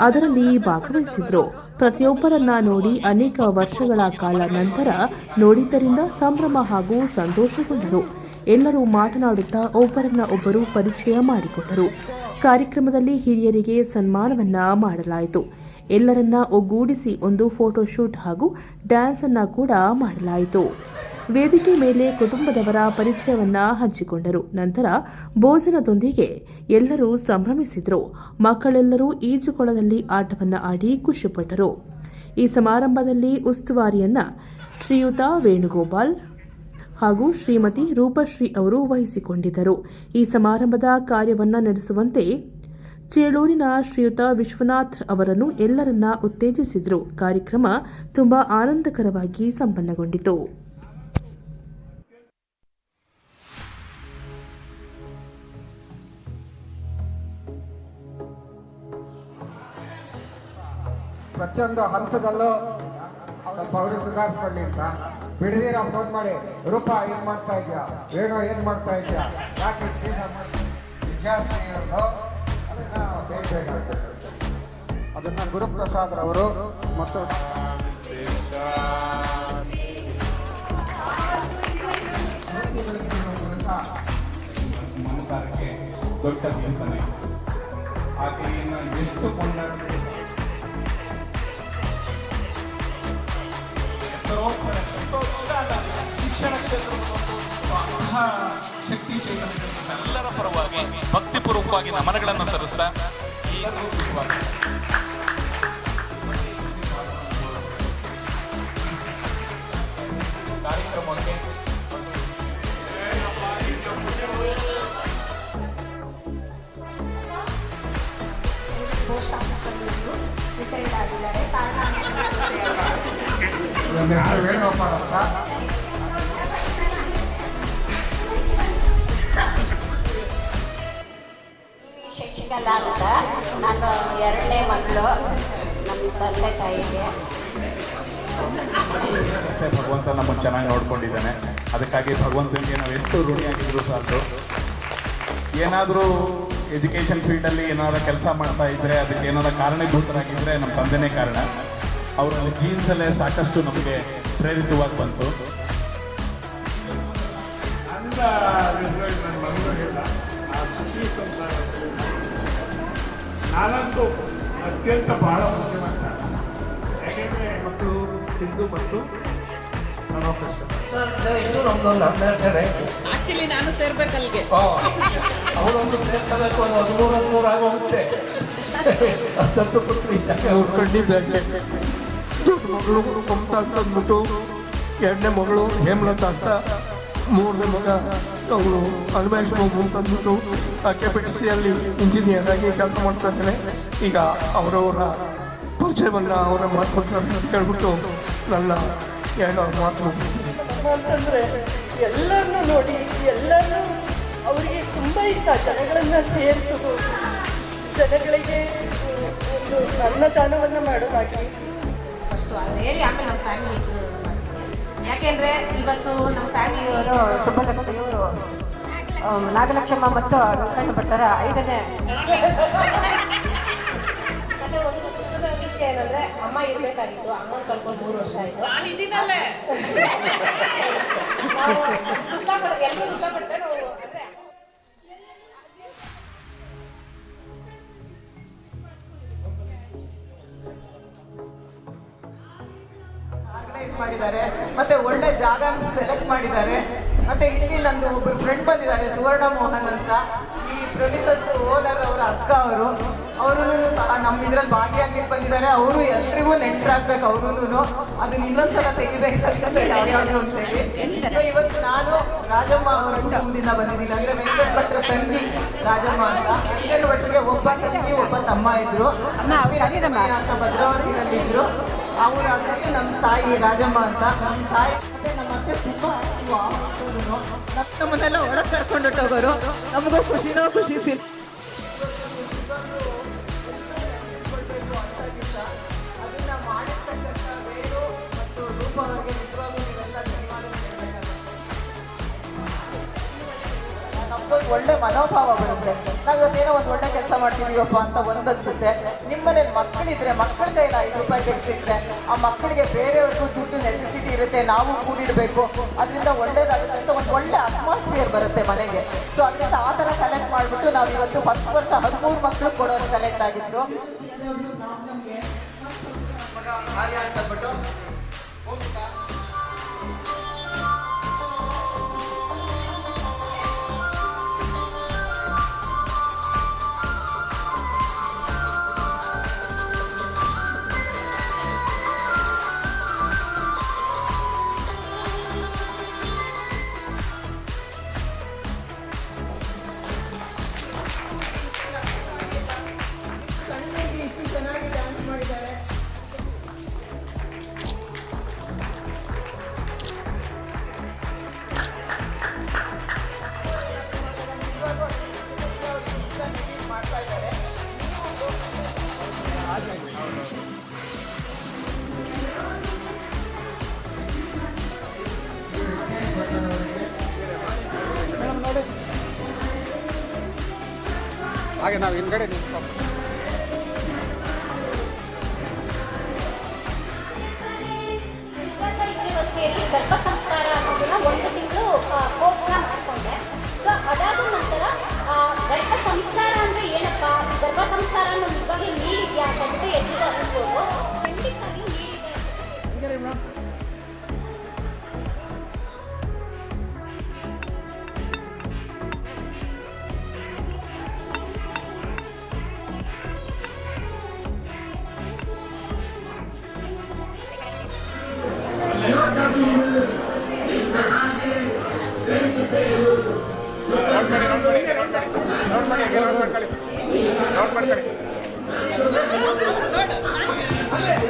ಅದರಲ್ಲಿ ಭಾಗವಹಿಸಿದ್ರು. ಪ್ರತಿಯೊಬ್ಬರನ್ನ ನೋಡಿ ಅನೇಕ ವರ್ಷಗಳ ಕಾಲ ನಂತರ ನೋಡಿದ್ದರಿಂದ ಸಂಭ್ರಮ ಹಾಗೂ ಸಂತೋಷಗೊಂಡರು. ಎಲ್ಲರೂ ಮಾತನಾಡುತ್ತಾ ಒಬ್ಬರನ್ನ ಒಬ್ಬರು ಪರಿಚಯ ಮಾಡಿಕೊಟ್ಟರು ಕಾರ್ಯಕ್ರಮದಲ್ಲಿ ಹಿರಿಯರಿಗೆ ಸನ್ಮಾನವನ್ನ ಮಾಡಲಾಯಿತು. ಎಲ್ಲರನ್ನ ಒಗ್ಗೂಡಿಸಿ ಒಂದು ಫೋಟೋಶೂಟ್ ಹಾಗೂ ಡ್ಯಾನ್ಸ್ ಅನ್ನ ಕೂಡ ಮಾಡಲಾಯಿತು. ವೇದಿಕೆ ಮೇಲೆ ಕುಟುಂಬದವರ ಪರಿಚಯವನ್ನ ಹಂಚಿಕೊಂಡರು. ನಂತರ ಭೋಜನದೊಂದಿಗೆ ಎಲ್ಲರೂ ಸಂಭ್ರಮಿಸಿದರು. ಮಕ್ಕಳೆಲ್ಲರೂ ಈಜುಕೊಳದಲ್ಲಿ ಆಟವನ್ನು ಆಡಿ ಖುಷಿಪಟ್ಟರು. ಈ ಸಮಾರಂಭದಲ್ಲಿ ಉಸ್ತುವಾರಿಯನ್ನ ಶ್ರೀಯುತ ವೇಣುಗೋಪಾಲ್ ಹಾಗೂ ಶ್ರೀಮತಿ ರೂಪಶ್ರೀ ಅವರು ವಹಿಸಿಕೊಂಡಿದ್ದರು. ಈ ಸಮಾರಂಭದ ಕಾರ್ಯವನ್ನು ನಡೆಸುವಂತೆ ಚೇಳೂರಿನ ಶ್ರೀಯುತ ವಿಶ್ವನಾಥ್ ಅವರನ್ನು ಎಲ್ಲರನ್ನ ಉತ್ತೇಜಿಸಿದರು. ಕಾರ್ಯಕ್ರಮ ತುಂಬಾ ಆನಂದಕರವಾಗಿ ಸಂಪನ್ನಗೊಂಡಿತು. ಪ್ರತಿಯೊಂದು ಹಂತದಲ್ಲೂ ಸ್ವಲ್ಪ ಅವರು ಸುಧಾರಿಸ್ಕೊಳ್ಳಿ ಅಂತ ಬಿಡದಿರ ಫೋನ್ ಮಾಡಿ ರೂಪ ಏನ್ ಮಾಡ್ತಾ ಇದ್ಯಾ ವೇಣು ಏನ್ ಮಾಡ್ತಾ ಇದ್ಯಾ ಯಾಕೆ ಅದನ್ನ ಗುರುಪ್ರಸಾದ್ ರವರು ಮತ್ತು ದೊಡ್ಡ ಚಿಂತನೆ ಆಕೆಯನ್ನು ಎಷ್ಟು ಕೊಂಡಾಡಬೇಕು ಶಿಕ್ಷಣ ಕ್ಷೇತ್ರವನ್ನು ಅಂತಹ ಶಕ್ತಿ ಚೈತನ್ಯ ಎಲ್ಲರ ಪರವಾಗಿ ಭಕ್ತಿಪೂರ್ವಕವಾಗಿ ನಮನಗಳನ್ನು ಸಲ್ಲಿಸ್ತಾ ಈ ಕಾರ್ಯಕ್ರಮಕ್ಕೆ ಪೋಸ್ಟ್ ಆಫೀಸಲ್ಲಿ ಇದ್ದು ರಿಟೈರ್ಡ್ ಆಗಿದ್ದಾರೆ. ಕಾರಣ ನಾನು ಎರಡನೇ ಮಗಳು. ನಮ್ಮ ತಂದೆ ತಾಯಿಗೆ. ಮತ್ತೆ ಭಗವಂತ ನಮ್ಮನ್ನು ಚೆನ್ನಾಗಿ ನೋಡ್ಕೊಂಡಿದ್ದಾನೆ. ಅದಕ್ಕಾಗಿ ಭಗವಂತನಿಗೆ ನಾವು ಎಷ್ಟು ಋಣಿಯಾಗಿದ್ರು ಸಾಕು. ಏನಾದರೂ ಎಜುಕೇಷನ್ ಫೀಲ್ಡಲ್ಲಿ ಏನಾದ್ರು ಕೆಲಸ ಮಾಡ್ತಾ ಇದ್ರೆ ಅದಕ್ಕೆ ಏನಾದ್ರು ಕಾರಣೀಭೂತರಾಗಿದ್ದರೆ ನಮ್ಮ ತಂದೆನೇ ಕಾರಣ. ಅವರ ಜೀನ್ಸಲ್ಲೇ ಸಾಕಷ್ಟು ನಮಗೆ ಪ್ರೇರಿತವಾಗಿ ಬಂತು. ನಾನಂತೂ ಅತ್ಯಂತ ಬಹಳ ಮುಖ್ಯವಂತ ಯಾಕೆಂದರೆ ಮಕ್ಕಳು ಸಿಂಧು ಮತ್ತು ಇನ್ನೂ ನಮ್ದೊಂದು ಆಕ್ಚುಲಿ ನಾನು ಸೇರ್ಬೇಕಲ್ಗೆ ಅವಳೊಂದು ಸೇರ್ಕೋಬೇಕು ಒಂದು ಹದಿಮೂರು ಹದಿಮೂರು ಆಗೋಗುತ್ತೆ. ಪುತ್ರಿ ದೊಡ್ಡ ಮಗಳು ಮಮತಾ ಅಂತ ಅಂದ್ಬಿಟ್ಟು ಎರಡನೇ ಮಗಳು ಹೇಮಲತಾ ಅಂತ ಮೂರನೇ ಮಗ ಅವಳು ಅನ್ಮೇಶ್ ಬಾಬು ಅಂತಂದ್ಬಿಟ್ಟು ಕೆ ಪಿ ಟಿ ಸಿಯಲ್ಲಿ ಇಂಜಿನಿಯರ್ ಆಗಿ ಕೆಲಸ ಮಾಡ್ತಾ ಇದ್ದಾನೆ. ಈಗ ಅವರವರ ಪರಿಚಯವನ್ನು ಅವರ ಮಾಡ್ಕೊತಾರೆ ಅಂತ ಹೇಳ್ಬಿಟ್ಟು ನನ್ನ ಎರಡು ಮಾತು ಮುಗಿಸ್ತೀನಿ. ಅಂತಂದರೆ ಎಲ್ಲರನ್ನೂ ನೋಡಿ ಎಲ್ಲರೂ ಅವರಿಗೆ ತುಂಬ ಇಷ್ಟ. ಜನಗಳನ್ನು ಸೇರಿಸೋದು ಜನಗಳಿಗೆ ಒಂದು ಅನ್ನದಾನವನ್ನು ಮಾಡೋದಾಗಿ ಫಸ್ಟು ಹೇಳಿ ಆಮೇಲೆ ನಮ್ಮ ಫ್ಯಾಮಿಲಿ ಯಾಕೆಂದರೆ ಇವತ್ತು ನಮ್ಮ ಫ್ಯಾಮಿಲಿಯವರು ಸುಬ್ಬಣ್ಣಪ್ಪಯ್ಯವರು ನಾಗಲಕ್ಷ್ಮ ಮತ್ತು ವೆಂಕಣ್ಣ ಭಟ್ಟರ ಐದನೇ ವಿಷಯ ಏನಂದ್ರೆ ಅಮ್ಮ ಇರ್ಬೇಕಾಗಿತ್ತು. ಅಮ್ಮನ ಕಲ್ಕೊಂಡು ಮೂರು ವರ್ಷ ಆಯ್ತು. ನಾವು ಎಲ್ಲರೂ ಸೆಲೆಕ್ಟ್ ಮಾಡಿದ್ದಾರೆ. ಮತ್ತೆ ಇಲ್ಲಿ ನಂದು ಒಬ್ಬರು ಫ್ರೆಂಡ್ ಬಂದಿದ್ದಾರೆ ಸುವರ್ಣ ಮೋಹನ್ ಅಂತ. ಈ ಪ್ರೊಡ್ಯೂಸರ್ಸ್ ಓನರ್ ಅವರ ಅಕ್ಕ ಅವರು. ಅವರು ಸಹ ನಮ್ಮ ಇದ್ರಲ್ಲಿ ಭಾಗಿಯಾಗ್ಲಿಕ್ಕೆ ಬಂದಿದ್ದಾರೆ. ಅವರು ಎಲ್ರಿಗೂ ನೆಂಟರಾಗ್ಬೇಕು ಅವ್ರೂ ಅದನ್ನ ಇನ್ನೊಂದ್ಸಲ ತೆಗಿಬೇಕು ಅಂತ ಹೇಳಿ ಸೊ ಇವತ್ತು ನಾನು ರಾಜಮ್ಮ ಅವರ ಮುಂದಿನ ಬಂದಿದ್ದೀನಿ. ಅಂದ್ರೆ ವೆಂಕಟ ಭಟ್ರ ತಂಗಿ ರಾಜಮ್ಮ ಅಂತ. ವೆಂಕಟ ಭಟ್ರಿಗೆ ಒಬ್ಬ ತಂಗಿ ಒಬ್ಬ ತಮ್ಮ ಇದ್ರು. ಅಂತ ಭದ್ರಾವತಿನಲ್ಲಿ ಇದ್ರು ಅವರ ನಮ್ಮ ತಾಯಿ ರಾಜಮ್ಮ ಅಂತ. ನಮ್ಮ ತಾಯಿ ಮತ್ತೆ ನಮ್ಮ ತುಂಬಾ ಆ ನಮ್ಮನ್ನೆಲ್ಲ ಒಳಗೆ ಕರ್ಕೊಂಡು ಹೋಗೋರು. ನಮಗೂ ಖುಷಿನೋ ಖುಷಿ ಸಿಲ್ ಒಳ್ಳೆ ಮನೋಭಾವ ಬರುತ್ತೆ. ನಾವು ಇವತ್ತೇನೋ ಒಂದು ಒಳ್ಳೆ ಕೆಲಸ ಮಾಡ್ತಿದೀವಪ್ಪ ಅಂತ ಒಂದನ್ಸುತ್ತೆ. ನಿಮ್ಮನೆ ನಿಮ್ಮನೇಲಿ ಮಕ್ಕಳಿದ್ರೆ ಮಕ್ಕಳ ಕೈಲಿ ಐದು ರೂಪಾಯಿ ತೆಗೆಸಿಟ್ರೆ ಆ ಮಕ್ಕಳಿಗೆ ಬೇರೆಯವ್ರಿಗೂ ದುಡ್ಡು ನೆಸೆಸಿಟಿ ಇರುತ್ತೆ, ನಾವು ಕೂಡಿಡಬೇಕು. ಅದರಿಂದ ಒಳ್ಳೇದಾಗುತ್ತೆ ಅಂತ ಒಂದು ಒಳ್ಳೆ ಅಟ್ಮಾಸ್ಫಿಯರ್ ಬರುತ್ತೆ ಮನೆಗೆ. ಸೊ ಅದರಿಂದ ಆ ಥರ ಕಲೆಕ್ಟ್ ಮಾಡಿಬಿಟ್ಟು ನಾವು ಇವತ್ತು ಫಸ್ಟ್ ವರ್ಷ ಹದಿಮೂರು ಮಕ್ಕಳು ಕೊಡೋದು ಕಲೆಕ್ಟ್ ಆಗಿತ್ತು. ಸಣ್ಣಗೆ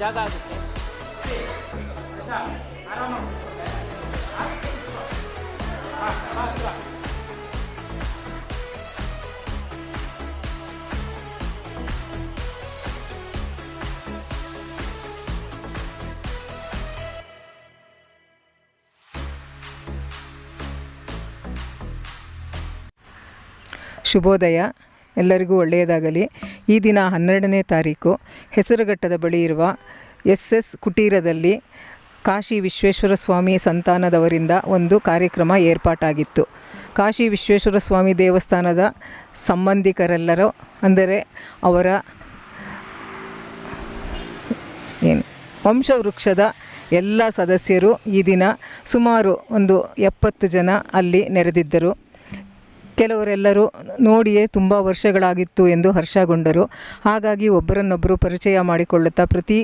ಜಾಗ ಆಗುತ್ತೆ ಶುಭೋದಯ ಎಲ್ಲರಿಗೂ ಒಳ್ಳೆಯದಾಗಲಿ. ಈ ದಿನ ಹನ್ನೆರಡನೇ ತಾರೀಕು. ಹೆಸರುಘಟ್ಟದ ಬಳಿ ಇರುವ ಎಸ್ ಎಸ್ ಕುಟೀರದಲ್ಲಿ ಕಾಶಿ ವಿಶ್ವೇಶ್ವರ ಸ್ವಾಮಿ ಸಂತಾನದವರಿಂದ ಒಂದು ಕಾರ್ಯಕ್ರಮ ಏರ್ಪಾಟಾಗಿತ್ತು. ಕಾಶಿ ವಿಶ್ವೇಶ್ವರ ಸ್ವಾಮಿ ದೇವಸ್ಥಾನದ ಸಂಬಂಧಿಕರೆಲ್ಲರೂ, ಅಂದರೆ ಅವರ ಏನು, ವಂಶವೃಕ್ಷದ ಎಲ್ಲ ಸದಸ್ಯರು ಈ ದಿನ ಸುಮಾರು ಒಂದು ಎಪ್ಪತ್ತು ಜನ ಅಲ್ಲಿ ನೆರೆದಿದ್ದರು. ಕೆಲವರೆಲ್ಲರೂ ನೋಡಿಯೇ ತುಂಬ ವರ್ಷಗಳಾಗಿತ್ತು ಎಂದು ಹರ್ಷಗೊಂಡರು. ಹಾಗಾಗಿ ಒಬ್ಬರನ್ನೊಬ್ಬರು ಪರಿಚಯ ಮಾಡಿಕೊಳ್ಳುತ್ತಾ ಪ್ರತಿ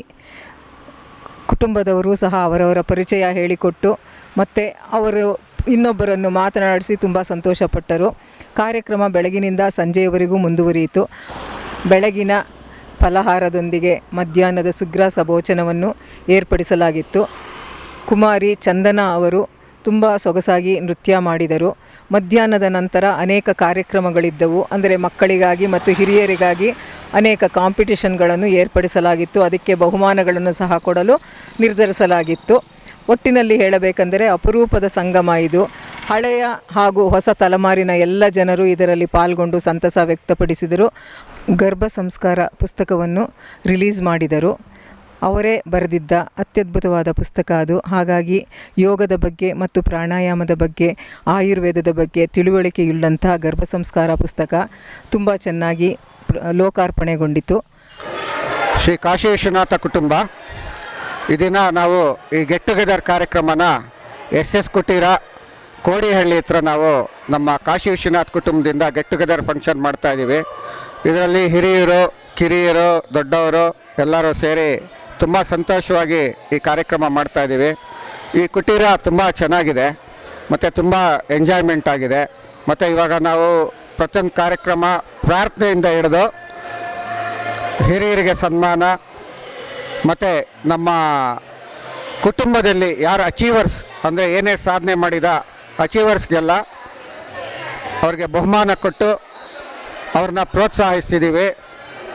ಕುಟುಂಬದವರು ಸಹ ಅವರವರ ಪರಿಚಯ ಹೇಳಿಕೊಟ್ಟು ಮತ್ತು ಅವರು ಇನ್ನೊಬ್ಬರನ್ನು ಮಾತನಾಡಿಸಿ ತುಂಬ ಸಂತೋಷಪಟ್ಟರು. ಕಾರ್ಯಕ್ರಮ ಬೆಳಗಿನಿಂದ ಸಂಜೆಯವರೆಗೂ ಮುಂದುವರಿಯಿತು. ಬೆಳಗಿನ ಫಲಹಾರದೊಂದಿಗೆ ಮಧ್ಯಾಹ್ನದ ಸುಗ್ರಾಸ ಭೋಜನವನ್ನು ಏರ್ಪಡಿಸಲಾಗಿತ್ತು. ಕುಮಾರಿ ಚಂದನ ಅವರು ತುಂಬ ಸೊಗಸಾಗಿ ನೃತ್ಯ ಮಾಡಿದರು. ಮಧ್ಯಾಹ್ನದ ನಂತರ ಅನೇಕ ಕಾರ್ಯಕ್ರಮಗಳಿದ್ದವು. ಅಂದರೆ ಮಕ್ಕಳಿಗಾಗಿ ಮತ್ತು ಹಿರಿಯರಿಗಾಗಿ ಅನೇಕ ಕಾಂಪಿಟಿಷನ್ಗಳನ್ನು ಏರ್ಪಡಿಸಲಾಗಿತ್ತು. ಅದಕ್ಕೆ ಬಹುಮಾನಗಳನ್ನು ಸಹ ಕೊಡಲು ನಿರ್ಧರಿಸಲಾಗಿತ್ತು. ಒಟ್ಟಿನಲ್ಲಿ ಹೇಳಬೇಕೆಂದರೆ ಅಪರೂಪದ ಸಂಗಮ ಇದು. ಹಳೆಯ ಹಾಗೂ ಹೊಸ ತಲೆಮಾರಿನ ಎಲ್ಲ ಜನರು ಇದರಲ್ಲಿ ಪಾಲ್ಗೊಂಡು ಸಂತಸ ವ್ಯಕ್ತಪಡಿಸಿದರು. ಗರ್ಭ ಸಂಸ್ಕಾರ ಪುಸ್ತಕವನ್ನು ರಿಲೀಸ್ ಮಾಡಿದರು. ಅವರೇ ಬರೆದಿದ್ದ ಅತ್ಯದ್ಭುತವಾದ ಪುಸ್ತಕ ಅದು. ಹಾಗಾಗಿ ಯೋಗದ ಬಗ್ಗೆ ಮತ್ತು ಪ್ರಾಣಾಯಾಮದ ಬಗ್ಗೆ, ಆಯುರ್ವೇದದ ಬಗ್ಗೆ ತಿಳುವಳಿಕೆಯುಳ್ಳಂಥ ಗರ್ಭ ಸಂಸ್ಕಾರ ಪುಸ್ತಕ ತುಂಬ ಚೆನ್ನಾಗಿ ಲೋಕಾರ್ಪಣೆಗೊಂಡಿತು. ಶ್ರೀ ಕಾಶಿ ವಿಶ್ವನಾಥ ಕುಟುಂಬ ಇದನ್ನು ನಾವು ಈ ಗೆಟ್ ಟುಗೆದರ್ ಕಾರ್ಯಕ್ರಮನ ಎಸ್ ಎಸ್ ಕುಟೀರ ಕೋಡಿಹಳ್ಳಿ ಹತ್ರ ನಾವು ನಮ್ಮ ಕಾಶಿ ವಿಶ್ವನಾಥ್ ಕುಟುಂಬದಿಂದ ಗೆಟ್ ಟುಗೆದರ್ ಫಂಕ್ಷನ್ ಮಾಡ್ತಾಯಿದ್ದೀವಿ ಇದರಲ್ಲಿ ಹಿರಿಯರು, ಕಿರಿಯರು, ದೊಡ್ಡವರು ಎಲ್ಲರೂ ಸೇರಿ ತುಂಬ ಸಂತೋಷವಾಗಿ ಈ ಕಾರ್ಯಕ್ರಮ ಮಾಡ್ತಾ ಇದ್ದೀವಿ. ಈ ಕುಟೀರ ತುಂಬ ಚೆನ್ನಾಗಿದೆ. ಮತ್ತು ತುಂಬ ಎಂಜಾಯ್ಮೆಂಟ್ ಆಗಿದೆ. ಮತ್ತು ಇವಾಗ ನಾವು ಪ್ರತಿಯೊಂದು ಕಾರ್ಯಕ್ರಮ ಪ್ರಾರ್ಥನೆಯಿಂದ ಹಿಡಿದು ಹಿರಿಯರಿಗೆ ಸನ್ಮಾನ, ಮತ್ತು ನಮ್ಮ ಕುಟುಂಬದಲ್ಲಿ ಯಾರು ಅಚೀವರ್ಸ್ ಅಂದರೆ ಏನೇ ಸಾಧನೆ ಮಾಡಿದ ಅಚೀವರ್ಸ್ಗೆಲ್ಲ ಅವ್ರಿಗೆ ಬಹುಮಾನ ಕೊಟ್ಟು ಅವ್ರನ್ನ ಪ್ರೋತ್ಸಾಹಿಸ್ತಿದ್ದೀವಿ.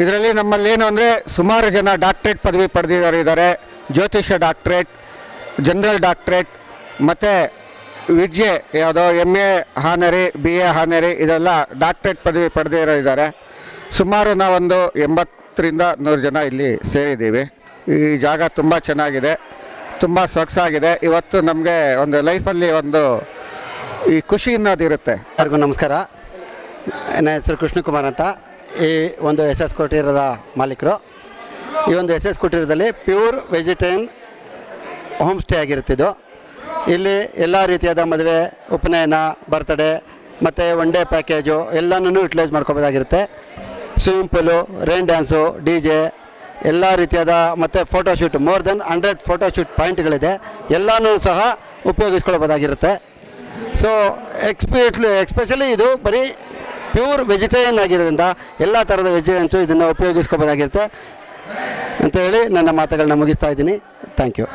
ಇದರಲ್ಲಿ ನಮ್ಮಲ್ಲಿ ಏನು ಅಂದರೆ ಸುಮಾರು ಜನ ಡಾಕ್ಟ್ರೇಟ್ ಪದವಿ ಪಡೆದಿರೋರು ಇದ್ದಾರೆ ಜ್ಯೋತಿಷ ಡಾಕ್ಟ್ರೇಟ್, ಜನರಲ್ ಡಾಕ್ಟ್ರೇಟ್, ಮತ್ತು ವಿದ್ಯೆ ಯಾವುದೋ M A honorary B A honorary ಇದೆಲ್ಲ ಡಾಕ್ಟ್ರೇಟ್ ಪದವಿ ಪಡೆದಿರೋ ಇದ್ದಾರೆ ಸುಮಾರು ನಾವೊಂದು ಎಂಬತ್ತರಿಂದ ನೂರು ಜನ ಇಲ್ಲಿ ಸೇರಿದ್ದೀವಿ. ಈ ಜಾಗ ತುಂಬ ಚೆನ್ನಾಗಿದೆ, ತುಂಬ ಸೊಗಸಾಗಿದೆ. ಇವತ್ತು ನಮಗೆ ಒಂದು ಲೈಫಲ್ಲಿ ಒಂದು ಈ ಖುಷಿ ಅನ್ನೋದಿರುತ್ತೆ. ಎಲ್ಲರಿಗೂ ನಮಸ್ಕಾರ. ನನ್ನ ಹೆಸರು ಕೃಷ್ಣಕುಮಾರ್ ಅಂತ. ಈ ಒಂದು ಎಸ್ ಎಸ್ ಕುಟೀರದ ಮಾಲೀಕರು. ಈ ಒಂದು ಎಸ್ ಎಸ್ ಕುಟೀರದಲ್ಲಿ ಪ್ಯೂರ್ ವೆಜಿಟೇರಿಯನ್ ಹೋಮ್ ಸ್ಟೇ ಆಗಿರುತ್ತಿದ್ದು. ಇಲ್ಲಿ ಎಲ್ಲ ರೀತಿಯಾದ ಮದುವೆ, ಉಪನಯನ, ಬರ್ತ್ಡೇ ಮತ್ತು ಒನ್ ಡೇ ಪ್ಯಾಕೇಜು ಎಲ್ಲನೂ utilise ಮಾಡ್ಕೋಬೋದಾಗಿರುತ್ತೆ. Swimming pool rain dance D J ಎಲ್ಲ ರೀತಿಯಾದ ಮತ್ತು photoshoot more than hundred photoshoot ಪಾಯಿಂಟ್ಗಳಿದೆ ಎಲ್ಲನೂ ಸಹ ಉಪಯೋಗಿಸ್ಕೊಳ್ಬೋದಾಗಿರುತ್ತೆ. ಸೊ ಎಕ್ಸ್ಪೆಟ್ಲಿ ಎಕ್ಸ್ಪೆಷಲಿ ಇದು ಬರೀ ಪ್ಯೂರ್ ವೆಜಿಟೇರಿಯನ್ ಆಗಿರೋದ್ರಿಂದ ಎಲ್ಲ ಥರದ ವೆಜಿಟೇರಿಯನ್ಸು ಇದನ್ನು ಉಪಯೋಗಿಸ್ಕೋಬೋದಾಗಿರುತ್ತೆ. ಅಂತ ಹೇಳಿ ನನ್ನ ಮಾತುಗಳನ್ನ ಮುಗಿಸ್ತಾ ಇದ್ದೀನಿ. Thank you